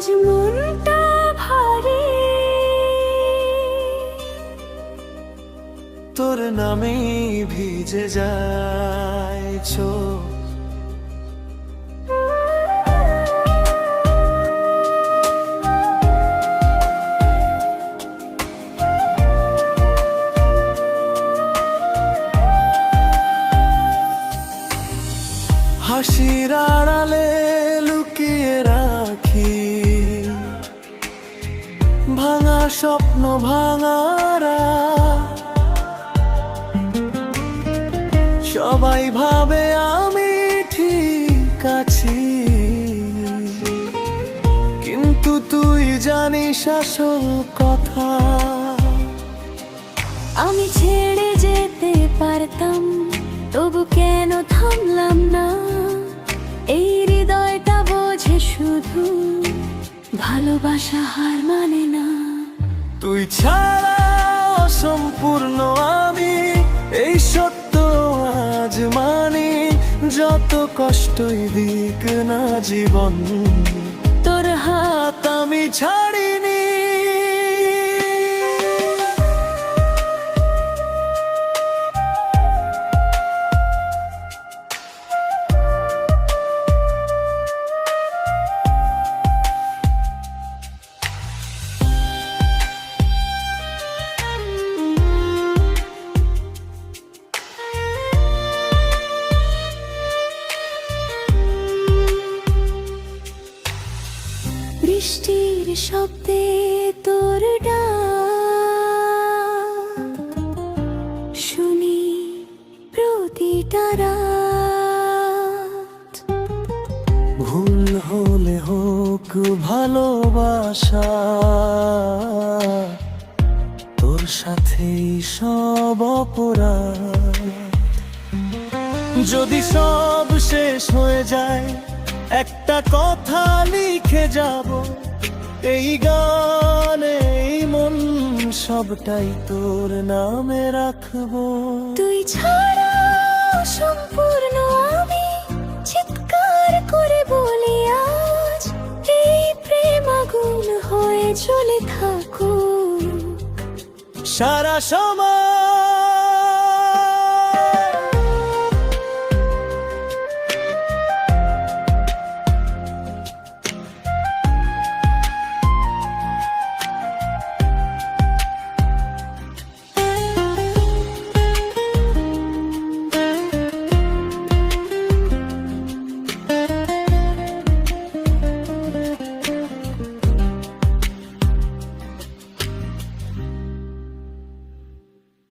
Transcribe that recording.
আজ মনটা তোর নামে ভিজে যায় হাসির আড়ালে স্বপ্ন ভাঙারা। সবাই ভাবে আমি ঠিক আছি। কিন্তু তুই জানিস আসল কথা। আমি ছেড়ে যেতে পারতাম, তবু কেন থামলাম না? এই হৃদয়টা বোঝে শুধু ভালোবাসা হার মানে না। তুই ছাড়া অসম্পূর্ণ আমি, এই সত্য আজ মানি, যত কষ্টই দিক না জীবন, তোর হাত আমি ছাড়িনি বৃষ্টির শব্দে তোর শুনি প্রতিটা রাত। ভুল হলে হোক ভালোবাসা। তোর সাথেই সব অপরাধ। যদি সব শেষ হয়ে যায়, একটা কথা লিখে যাব। এই গানে এই মন সবটাই তোর নামে রাখব। তুই ছাড়া সম্পূর্ণ আমি চিৎকার করে বলি আজ এই প্রেম আগুন হয়ে চলে থাকুক। সারা সময়